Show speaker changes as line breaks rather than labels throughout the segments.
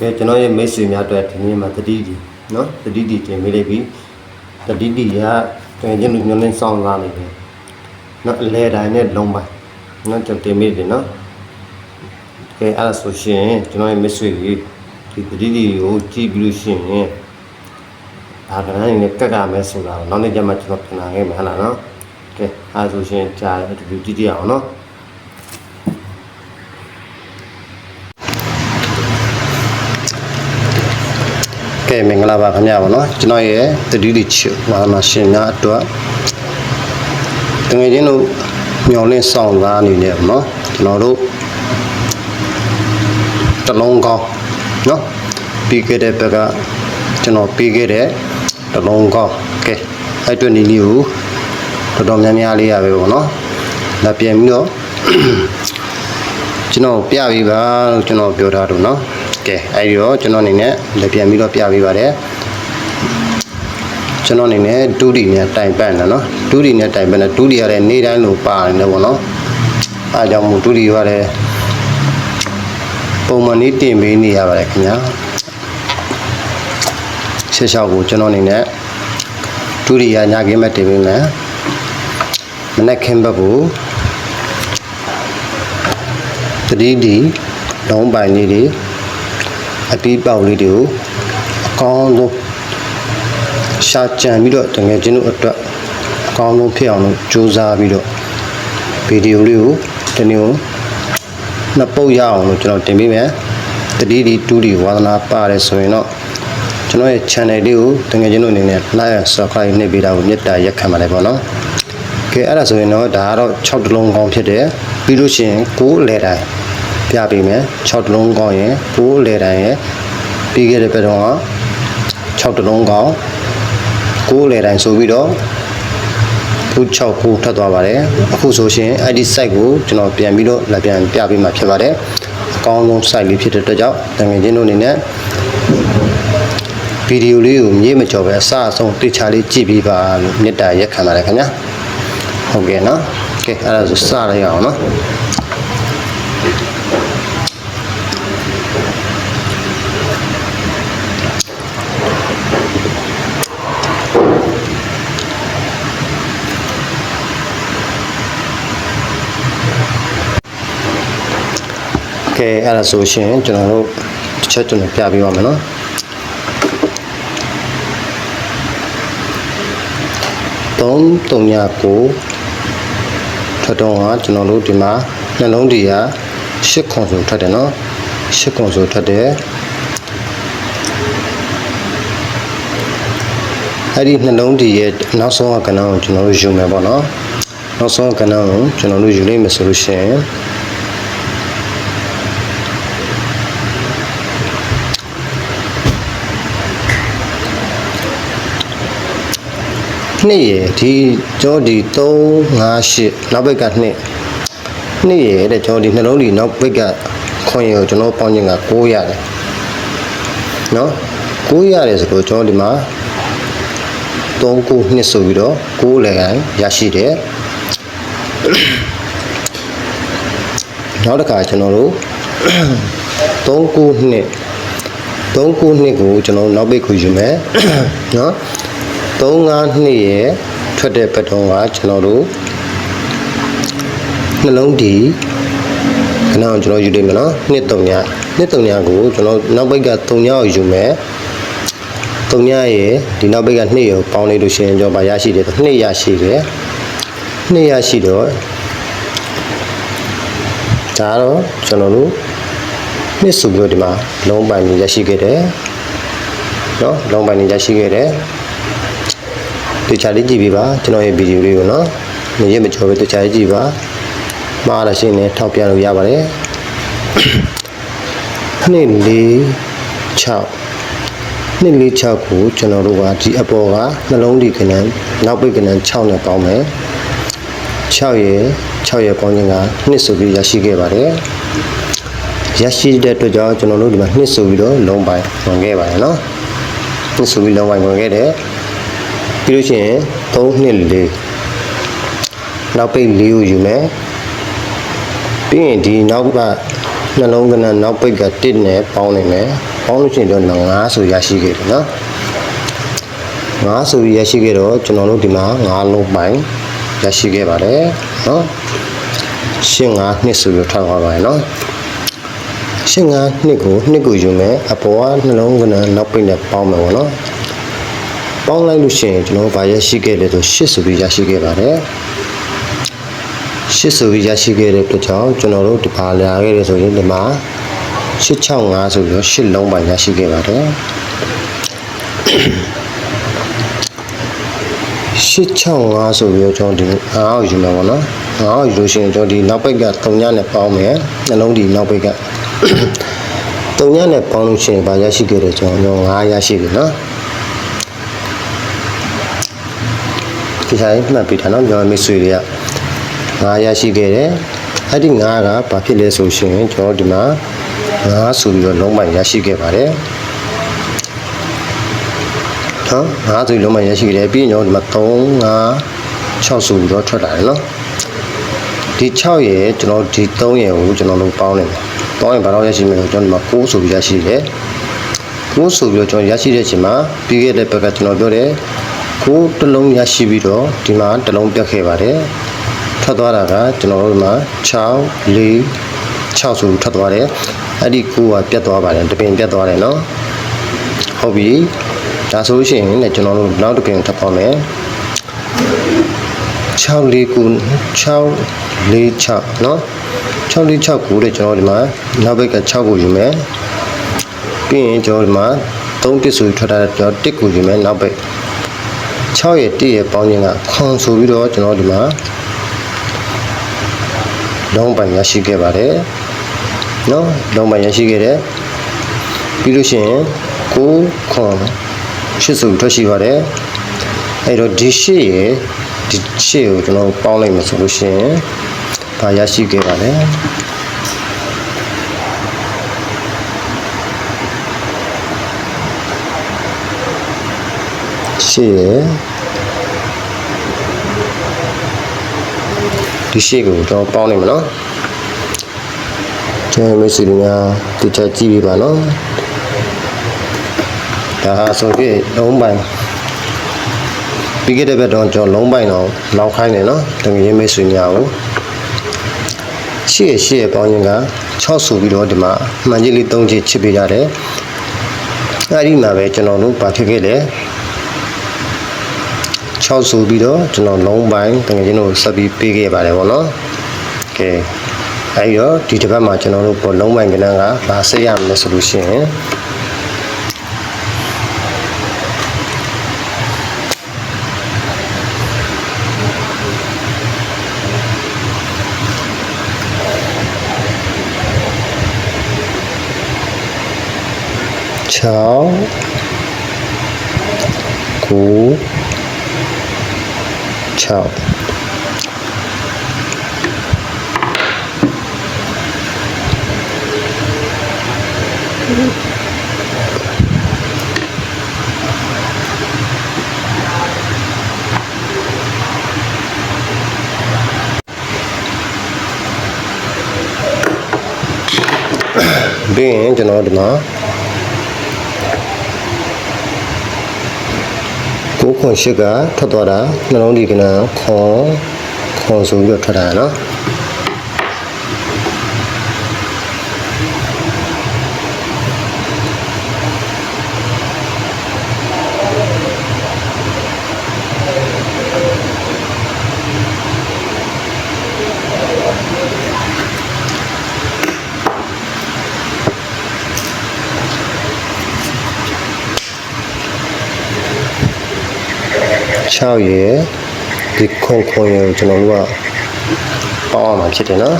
ကဲကျွန်တော်ရဲ့မိတ်ဆွေများအတွက်ဒီနေ့မှာတတိတီနော်တတိတီတင်ပေးလိုက်ပြီတတိတီကတကယ်ချင်းလူမျိုးနဲ့စောင့်စားနေတယ်နော်အလဲတိုင်းနဲ့လုံးပိုင်းနော်ကျွန်တော်တင်ပေးတယ်နော်ကဲအဲ့ဒါဆိုရှင်ကျွန်တော်ရဲ့မိတ်ဆွေကြီးဒီတတိတီကိုကြည့်ပြီးလို့ရှိရင်ဘာကလည်းနဲ့ကက်ကမဲဆိုတာကိုနောက်နေ့ကျမှကျွန်တော်ပြန်လာခဲ့မယ်ဟလားနော်ကဲအဲ့ဒါဆိုရှင်ကြားအတူတူကြည့်ကြည့်အောင်နော် ကဲမင်္ဂလာပါခင်ဗျာပါနော်ကျွန်တော်ရဲ့တတိတိချူမာနာရှင်များအတွက်တငယ်ချင်းတို့မျောလင်းဆောင်သားအနေနဲ့ပေါ့နော်ကျွန်တော်တို့တလုံးကောင်းနော်ပြီးခဲ့တဲ့ဘက်ကကျွန်တော်ပြီးခဲ့တဲ့တလုံးကောင်းကဲအဲ့တွက်နီလေးကိုတော်တော်များများလေးရပဲပေါ့နော်လက်ပြန်ပြီးတော့ကျွန်တော်ပြပေးပါလို့ကျွန်တော်ပြောထားတော့နော် ကဲအဲ့ဒီတော့ကျွန်တော်အနေနဲ့လည်းပြန်ပြီးတော့ပြပေးပါတယ်ကျွန်တော်အနေနဲ့ဒူးဒီနဲ့တိုင်ပတ်နေနော်ဒူးဒီနဲ့တိုင်ပတ်နေဒူးဒီရတဲ့နေ့တိုင်းလိုပါနေတယ်ပေါ့နော်အားကြောင့်မို့ဒူးဒီရတဲ့ပုံမှန်လေးတင်ပေးနေရပါတယ်ခင်ဗျာရှစ်လျှောက်ကိုကျွန်တော်အနေနဲ့ဒူးဒီရညခင်းမဲ့တင်ပေးမယ်မနက်ခင်းဘက်ကို 3D လုံးပိုင်လေးတွေ အပီးပေါက်လေးတွေကိုအကောင်းဆုံးရှာကြံပြီးတော့တကယ်ချင်းတို့အတွက်အကောင်းဆုံးဖြစ်အောင်လို့ကြိုးစားပြီးတော့ဗီဒီယိုလေးကိုဒီနေ့ကိုနှစ်ပုတ်ရအောင်လို့ကျွန်တော်တင်ပေးမယ်သတိဒီ2ဒီဝါသနာပါတယ်ဆိုရင်တော့ကျွန်တော်ရဲ့ channel လေးကိုတကယ်ချင်းတို့အနေနဲ့ like and subscribe နှိပ်ပေးတာကိုမေတ္တာရက်ခံပါတယ်ပေါ့နော်ကဲအဲ့ဒါဆိုရင်တော့ဒါကတော့6တလုံးကောင်းဖြစ်တယ်ပြီးလို့ရှိရင်9လဲတိုင်း ပြပေးမယ်6တလုံးကောင်းရင်9လဲတိုင်းရဲ့ပြီးခဲ့တဲ့ဘက်တော့က6တလုံးကောင်း9လဲတိုင်းဆိုပြီးတော့ခု6ခုထပ်သွားပါတယ်အခုဆိုရှင်အဲ့ဒီ site ကိုကျွန်တော်ပြန်ပြီးတော့လက်ပြန်ပြပေးမှာဖြစ်ပါတယ်အကောင်းဆုံး site လေးဖြစ်တဲ့အတွက်ကြောင့်တကယ်ချင်းတို့အနေနဲ့ဗီဒီယိုလေးကိုမြေးမကြော်ပဲအစအဆုံးတိချာလေးကြည့်ပြီးပါလို့မေတ္တာရက်ခံပါတယ်ခင်ဗျာဟုတ်ကဲ့နော်ကဲအဲ့ဒါဆိုစလိုက်အောင်နော် ကဲအဲ့ဒါဆိုရှင်ကျွန်တော်တို့တစ်ချက်ကျွန်တော်ပြပေးပါမယ်နော်3 3ညကိုထွက်တော့ကကျွန်တော်တို့ဒီမှာနှလုံးဒီက8ခွန်ဆိုထွက်တယ်နော်8ခွန်ဆိုထွက်တယ်အဲ့ဒီနှလုံးဒီရဲ့နောက်ဆုံးကကဏ္ဍကိုကျွန်တော်တို့ယူမယ်ပေါ့နော်နောက်ဆုံးကဏ္ဍကိုကျွန်တော်တို့ယူလိုက်မယ်ဆိုလို့ရှိရင် နှစ်ရယ်ဒီကျော်ဒီ3 5 8နောက်ဘက်ကနှစ်နှစ်ရယ်တဲ့ကျော်ဒီနှလုံးဒီနောက်ဘက်ကခွန်ရယ်ကိုကျွန်တော်ပေါင်းခြင်းက9ရတယ်နော်9ရတယ်ဆိုတော့ကျွန်တော်ဒီမှာ3 9နှစ်ဆိုပြီးတော့9လည်းကန်ရရှိတယ်နောက်တစ်ခါကျွန်တော်တို့3 9နှစ်3 9နှစ်ကိုကျွန်တော်နောက်ဘက်ကိုယူမယ်နော် 3-5နှစ်ရဲ့ထွက်တဲ့ပတ်တုံးကကျွန်တော်တို့နှလုံးဒီခဏအောင်ကျွန်တော်ယူလိုက်မယ်နော်နှစ်3ညနှစ်3ညကိုကျွန်တော်နောက်ဘက်က3ညကိုယူမယ်3ညရဲ့ဒီနောက်ဘက်က2ရောပေါင်းလိုက်လို့ရှိရင်ကျွန်တော်ဗာရရှိတယ်2ရရှိတယ်2ရရှိတော့ဒါတော့ကျွန်တော်တို့နှစ်စုပြီးတော့ဒီမှာလုံးပိုင်ရရှိခဲ့တယ်နော်လုံးပိုင်ရရှိခဲ့တယ် တေချာလေးကြည့်ပြီးပါကျွန်တော်ရဲ့ဗီဒီယိုလေးကိုနော်မရမကြောပဲတေချာလေးကြည့်ပါမှားလာရှင်းနေထောက်ပြလို့ရပါတယ်နှစ်လေး6နှစ်လေး6ကိုကျွန်တော်တို့ကဒီအပေါ်ကနှလုံးဒီကနန်းနောက်ပိတ်ကနန်း6နဲ့ပေါင်းမယ်6ရဲ့6ရဲ့ပေါင်းခြင်းကနှစ်ဆိုပြီးရရှိခဲ့ပါတယ်ရရှိတဲ့အတွက်ကြောင့်ကျွန်တော်တို့ဒီမှာနှစ်ဆိုပြီးတော့လုံးပိုင်းဝင်ခဲ့ပါတယ်နော်နှစ်ဆိုပြီးလုံးပိုင်းဝင်ခဲ့တယ် ပြီးလို့ရှိရင်3နှစ်4နောက်ပိတ်4ကိုယူမယ်ပြီးရင်ဒီနောက်ကနှလုံးကနနောက်ပိတ်က1နဲ့ပေါင်းနေမယ်ပေါင်းလို့ရှိရင်တော့9ဆိုရရှိခဲ့တယ်နော်9ဆိုပြီးရရှိခဲ့တော့ကျွန်တော်တို့ဒီမှာ9လုံးပိုင်းရရှိခဲ့ပါတယ်နော်ရှင်း9နှစ်ဆိုပြီးထားပါပါတယ်နော်ရှင်း9နှစ်ကိုနှစ်ကိုယူမယ်အပေါ်ကနှလုံးကနနောက်ပိတ်နဲ့ပေါင်းမယ်ပေါ့နော် ပေါင်းလိုက်လို့ရှိရင်ကျွန်တော်ဗာရရှိခဲ့တယ်ဆို8ဆိုပြီးရရှိခဲ့ပါတယ်8ဆိုပြီးရရှိခဲ့တဲ့အတွက်ကြောင့်ကျွန်တော်တို့ဒီပါလာခဲ့တယ်ဆိုရင်ဒီမှာ865ဆိုပြီးတော့8လုံးပိုင်းရရှိခဲ့ပါတယ်865ဆိုပြီးတော့ကျွန်တော်ဒီ9အောက်ယူမှာပေါ့နော်9အောက်ယူလို့ရှိရင်ကျွန်တော်ဒီနောက်ပိတ်က3ညနဲ့ပေါင်းမယ်နှလုံးဒီနောက်ပိတ်က3ညနဲ့ပေါင်းလို့ရှိရင်ဗာရရှိခဲ့တယ်ကျွန်တော်9ရရှိပြီနော် ဒီဆိုင်မှတ်ပြီးတာနော်ကျွန်တော်မိတ်ဆွေတွေက9ရရှိခဲ့တယ်အဲ့ဒီ9ကဘာဖြစ်လဲဆိုရှင်ကျွန်တော်ဒီမှာ9ဆိုပြီးတော့လုံးပိုင်းရရှိခဲ့ပါတယ်နော်9ဆိုပြီးလုံးပိုင်းရရှိခဲ့တယ်ပြီးရင်ကျွန်တော်ဒီမှာ3 5 6ဆိုပြီးတော့ထွက်လာတယ်နော်ဒီ6ရဲ့ကျွန်တော်ဒီ3ရဲ့ကိုကျွန်တော်တို့ပေါင်းနေတယ်ပေါင်းရင်ဘာလို့ရရှိမလဲကျွန်တော်ဒီမှာ9ဆိုပြီးရရှိတယ်9ဆိုပြီးတော့ကျွန်တော်ရရှိတဲ့အချိန်မှာပြီးခဲ့တဲ့ဘက်ကကျွန်တော်ပြောတယ် ကိုတလုံးရရှိပြီးတော့ဒီမှာတလုံးပြတ်ခဲ့ပါတယ်ထွက်သွားတာကကျွန်တော်တို့မှာ6 4 6ဆိုထွက်သွားတယ်အဲ့ဒီကိုကပြတ်သွားပါတယ်တပင်ပြတ်သွားတယ်နော်ဟုတ်ပြီဒါဆိုရှင်လည်းကျွန်တော်တို့နောက်တပင်ထပ်ပါမယ်6 4 9 6 4 6နော်6 4 6ကိုလည်းကျွန်တော်ဒီမှာနောက်ဘက်က6ကိုယူမယ်ပြီးရင်ကျွန်တော်ဒီမှာ3တစ်ဆိုထွက်တာကျွန်တော်1ကိုယူမယ်နောက်ဘက် 6ရဲ့1ရဲ့ပေါင်းခြင်းကခွန်ဆိုပြီးတော့ကျွန်တော်ဒီမှာလုံးပိုင်ရရှိခဲ့ပါတယ်เนาะလုံးပိုင်ရရှိခဲ့တယ်ပြီးလို့ရှိရင်9ခွန်ရှစ်ဆိုထွက်ရှိပါတယ်အဲ့တော့ဒီရှစ်ရဲ့ဒီရှစ်ကိုကျွန်တော်ပေါင်းလိုက်မယ်ဆိုလို့ရှိရင်ဒါရရှိခဲ့ပါတယ် ရှစ်ရဲ့ဒီရှစ်ကိုကျွန်တော်ပေါင်းလိုက်မယ်နော်ကျွန်တော်မိတ်ဆွေတွေများတိကျကြည့်ပြပါနော်ဒါဟာဆိုပြီးလုံးပိုင်းပြီးခဲ့တဲ့ဘက်တော့ကျွန်တော်လုံးပိုင်းတော့လောက်ခိုင်းတယ်နော်တကယ်ရင်းမိတ်ဆွေများကိုရှေ့ရှေ့ပေါင်းရင်က6ဆိုပြီးတော့ဒီမှာမှန်ကြီးလေး3ချစ်ချစ်ပေးရတယ်အဲ့ဒီမှာပဲကျွန်တော်တို့ပါထည့်ခဲ့တယ် 6ဆိုပြီးတော့ကျွန်တော်လုံးပိုင်းတကယ်ချင်းတို့ဆက်ပြီးပေးခဲ့ပါတယ်ဗောနော်ကဲအဲ့တော့ဒီတစ်ပတ်မှာကျွန်တော်တို့ပေါ်လုံးပိုင်းကဏ္ဍကဘာဆက်ရမလဲဆိုလို့ရှိရင်6 9 6ပြီးရင်ကျွန်တော်ဒီမှာကို ခွန်ရှိကထွက်သွားတာနှလုံးဒီကနခွန်ခွန်ဆိုပြီးတော့ထွက်တာနော် 6ရယ်ဒီခွန်ခွန်ရယ်ကိုကျွန်တော်တို့ကပေါင်းအောင်မှာဖြစ်တယ်နော်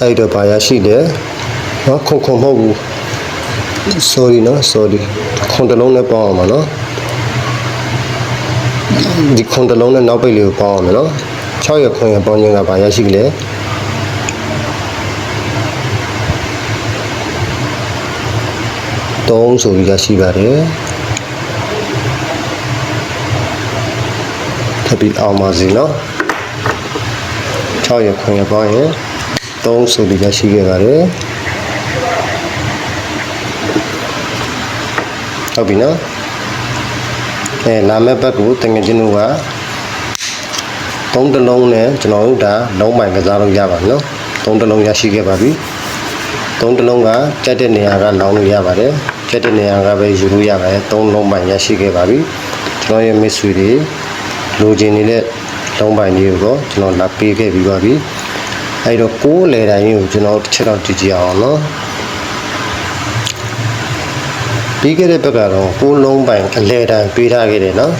အဲ့တော့ဘာရရှိတယ်ဟောခွန်ခွန်မဟုတ်ဘူး sorry နော် sorry ခွန်တစ်လုံးနဲ့ပေါင်းအောင်ပါနော်ဒီခွန်တစ်လုံးနဲ့နောက်ပိတ်လေးကိုပေါင်းအောင်မယ်နော်6ရခွန်ရပေါင်းခြင်းကဘာရရှိကြလဲ 3ဆိုပြီးရရှိပါတယ်ထပ်ပြီးအောင်ပါစေနော်6ရက်ခွင့်ရပေါင်းရင်3ဆိုပြီးရရှိခဲ့ပါတယ်ဟုတ်ပြီနော်အဲလာမယ့်ဘက်ကိုတငယ်ချင်းတို့ကသုံးတစ်လုံးနဲ့ကျွန်တော်တို့ဒါလုံးပိုင်ကစားလို့ရပါနော်သုံးတစ်လုံးရရှိခဲ့ပါပြီသုံးတစ်လုံးကကြက်တဲ့နေရာကလောင်းလို့ရပါတယ် ကြက်တဲ့နေရာကပဲယူလို့ရပါတယ်သုံးလုံးပိုင်ရရှိခဲ့ပါပြီကျွန်တော်ရဲ့မစ်ဆွေတွေလိုချင်နေတဲ့လုံးပိုင်တွေကိုတော့ကျွန်တော်လာပေးခဲ့ပြီးပါပြီအဲ့တော့ကိုးလေတိုင်းကိုကျွန်တော်တစ်ချက်တော့ကြည့်ကြည့်အောင်နော်ပြီးခဲ့တဲ့ဘက်ကတော့ကိုးလုံးပိုင်အလဲတိုင်းပေးထားခဲ့တယ်နော်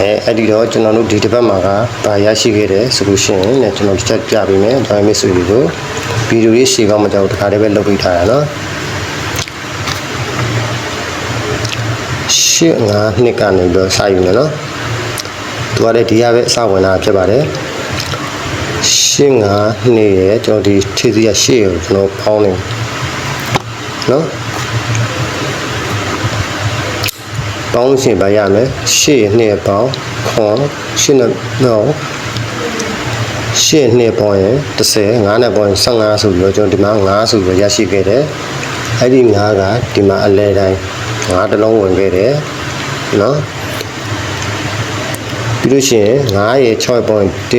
အဲအဲ့ဒီတော့ကျွန်တော်တို့ဒီတစ်ပတ်မှာကဗာရရှိခဲ့တယ်ဆိုလို့ရှိရင်လည်းကျွန်တော်တစ်ချက်ပြပေးမယ်ဒါပေမဲ့ဆိုလို့ဗီဒီယိုလေးရှေ့ကောင်းမကြောက်တခါတည်းပဲလုပ်ပေးထားတာနော် ရှစ်ငါးနှစ်ကနေပြီးတော့စယူမယ်နော်သူကလည်းဒီရပဲအစဝင်လာဖြစ်ပါတယ်ရှစ်ငါးနှစ်ရဲ့ကျွန်တော်ဒီခြေစီရရှစ်ကိုကျွန်တော်ပေါင်းနေနော်ပေါင်းရှင်ပါရမယ်ရှစ်နှစ်ပေါင်းခွန်ရှစ်နှစ်တော့ရှစ်နှစ်ပေါင်းရင်30 9နဲ့ပေါင်းရင်15ဆိုပြီးတော့ကျွန်တော်ဒီမှာ9ဆိုပြီးတော့ရရှိခဲ့တယ်အဲ့ဒီ9ကဒီမှာအလဲတိုင်း 9တစ်လုံးဝင်ခဲ့တယ်နော်ပြီးလို့ရှိရင်9ရဲ့6ပေါင်း1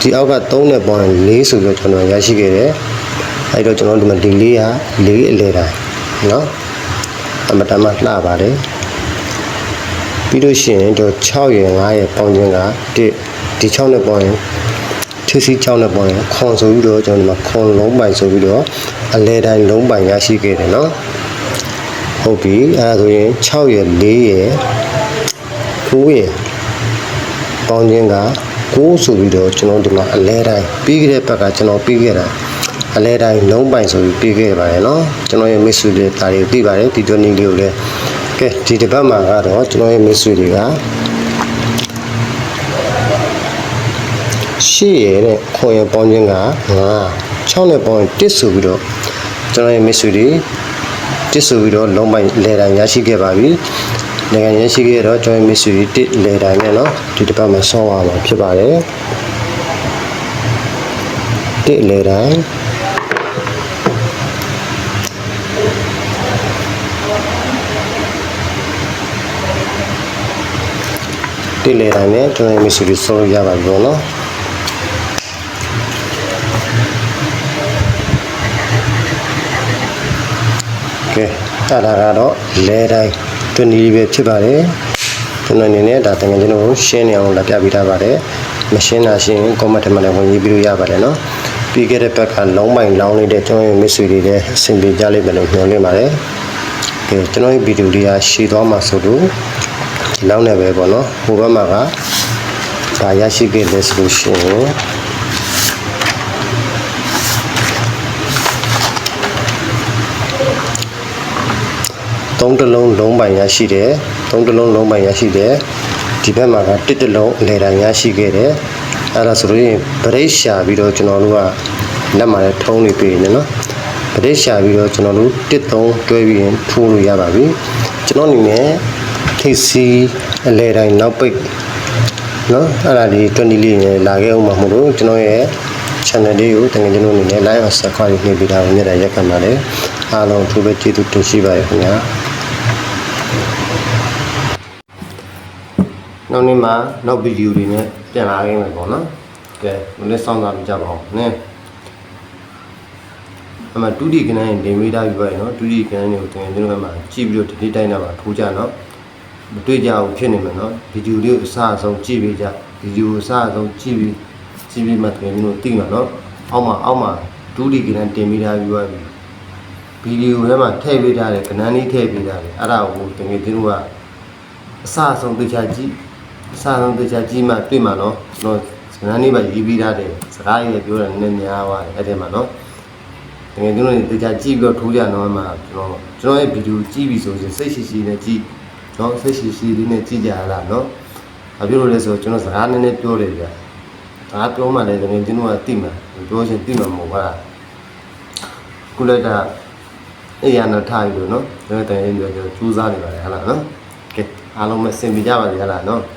ဒီအောက်က3နဲ့ပေါင်းရင်4ဆိုပြီးတော့ကျွန်တော်ရရှိခဲ့တယ်အဲ့တော့ကျွန်တော်ဒီမှာဒီလေးက4အလဲတိုင်းနော်အမတမလှပါတယ်ပြီးလို့ရှိရင်တော့6ရယ်9ရယ်ပေါင်းခြင်းက1ဒီ6နဲ့ပေါင်းရင်ထီစီ6နဲ့ပေါင်းရင်ခွန်ဆိုပြီးတော့ကျွန်တော်ဒီမှာခွန်လုံးပိုင်ဆိုပြီးတော့အလဲတိုင်းလုံးပိုင်ရရှိခဲ့တယ်နော် ဟုတ်ပြီအဲဒါဆိုရင်6ရယ်4ရယ်9ရယ်ပေါင်းခြင်းက9ဆိုပြီးတော့ကျွန်တော်ဒီမှာအလဲတိုင်းပြီးခဲ့တဲ့ဘက်ကကျွန်တော်ပြီးခဲ့တာအလဲတိုင်းလုံးပိုင်ဆိုပြီးပြီးခဲ့ပါတယ်နော်ကျွန်တော်ရဲ့မိတ်ဆွေတွေတာတွေပြီးပါတယ်ဒီတော့နေ့လေးကိုလည်းကဲဒီတစ်ပတ်မှာကတော့ကျွန်တော်ရဲ့မိတ်ဆွေတွေကရှေ့ရတဲ့ခေါ်ရပေါင်းခြင်းက9 6နဲ့ပေါင်း1ဆိုပြီးတော့ကျွန်တော်ရဲ့မိတ်ဆွေတွေ 1ဆိုပြီးတော့လုံးပိုင်လေတိုင်ရရှိခဲ့ပါပြီနိုင်ငံရရှိခဲ့တော့ကျွန်တော်ရဲ့မိတ်ဆွေတွေ1လေတိုင်နဲ့เนาะဒီတစ်ပတ်မှာဆောင်းရမှာဖြစ်ပါတယ်1လေတိုင်တိလေတိုင်းနဲ့ကျွန်တော်ရဲ့ message တွေဆုံးလို့ရပါပြီပေါ့နော် ကဲအဲ့ဒါကတော့လဲတိုင်းတွင်ဒီပဲဖြစ်ပါတယ်ကျွန်တော်အနေနဲ့ဒါတကယ်ကျွန်တော်ကိုရှင်းနေအောင်လာပြပေးထားပါတယ်မရှင်းတာရှင်းရင် comment ထဲမှာလည်းဝင်ရေးပြီးလို့ရပါတယ်နော်ပြီးခဲ့တဲ့ဘက်ကလုံးပိုင်လောင်းနေတဲ့ကျွန်တော်ရဲ့ message တွေလည်းအဆင်ပြေကြလိမ့်မယ်လို့မျှော်လင့်ပါတယ်ကဲကျွန်တော်ရဲ့ဗီဒီယိုလေးကရှည်သွားမှာဆိုလို့လောက်နေပဲပေါ့နော်ဟိုဘက်မှာကဒါရရှိခဲ့လဲဆိုလို့ရှိရင် သုံးတလုံးလုံးပိုင်ရရှိတယ်သုံးတလုံးလုံးပိုင်ရရှိတယ်ဒီဘက်မှာကတစ်တလုံးအလေတိုင်ရရှိခဲ့တယ်အဲ့ဒါဆိုရင်ဗရိတ်ရှာပြီးတော့ကျွန်တော်တို့ကလက်မှာလည်းထုံးနေပြီနော်ဗရိတ်ရှာပြီးတော့ကျွန်တော်တို့တစ်သုံးတွဲပြီးရင်ထိုးလို့ရပါပြီကျွန်တော်အနေနဲ့ထိပ်စီးအလဲတိုင်းနောက်ပိတ်နော်အဲ့ဒါဒီ20လေးနဲ့လာခဲ့အောင်မှာမို့လို့ကျွန်တော်ရဲ့ channel လေးကိုတကယ်ကျွန်တော်အနေနဲ့ live ဆက်ခွာပြီးနေပြီးတာကိုမြတ်ရက်ခံပါတယ်အားလုံးသူပဲကျေးဇူးတင်ရှိပါရခင်ဗျာ နောက်နေ့မှာနောက်ဗီဒီယိုတွေနဲ့ပြန်လာခဲ့မယ်ပေါ့နော်ကဲမနေ့စောင့်သာကြပါအောင်နင်းအမှ 2D ကနန်းတင်မိတာပြပါရနော် 2D ကနန်းတွေကိုတင်ကျွန်တော်မှကြည့်ပြီးတော့ဒီတိုင်းတာပါထိုးကြနော်မတွေ့ကြဘူးဖြစ်နေမှာနော်ဗီဒီယိုလေးကိုအစအဆုံးကြည့်ပေးကြဗီဒီယိုအစအဆုံးကြည့်ပြီးကြည့်ပြီးမှတင်ကျွန်တော်သိမှာနော်အောက်မှာအောက်မှာ 2D ကနန်းတင်မိတာပြပါပြီဗီဒီယိုထဲမှာထည့်ပေးထားတယ်ကနန်းလေးထည့်ပေးထားတယ်အဲ့ဒါကိုတကယ်ကျွန်တော်ကအစအဆုံးသိချကြည့်အ စအဆုံးသိချကြည့်မှတွေ့မှာနော်ကျွန်တော်ကနန်းလေးပါရေးပေးထားတယ်စကားရေးပြောတာနည်းနည်းများသွားတယ်အဲ့ဒီမှာနော်တကယ်ကျွန်တော်တို့တရားကြည့်ပြီးတော့ထိုးကြတော့မှကျွန်တော်ကျွန်တော်ရဲ့ဗီဒီယိုကြည့်ပြီဆိုရင်စိတ်ရှိရှိနဲ့ကြည့်နော်စိတ်ရှိရှိလေးနဲ့ကြည့်ကြရလားနော်။ဘာဖြစ်လို့လဲဆိုတော့ကျွန်တော်စကားနည်းနည်းပြောတယ်ဗျာ။ဒါပြောမှလည်းတကယ်ကျွန်တော်ကသိမှာပြောချင်းသိမှာမဟုတ်ပါလား။ကုလတာအေးရနာထားပြီလို့နော်။ကျွန်တော်တကယ်ပြောကြိုးစားနေပါတယ်ဟလားနော်။ကဲအားလုံးပဲစင်ပြကြပါစေဟလားနော်။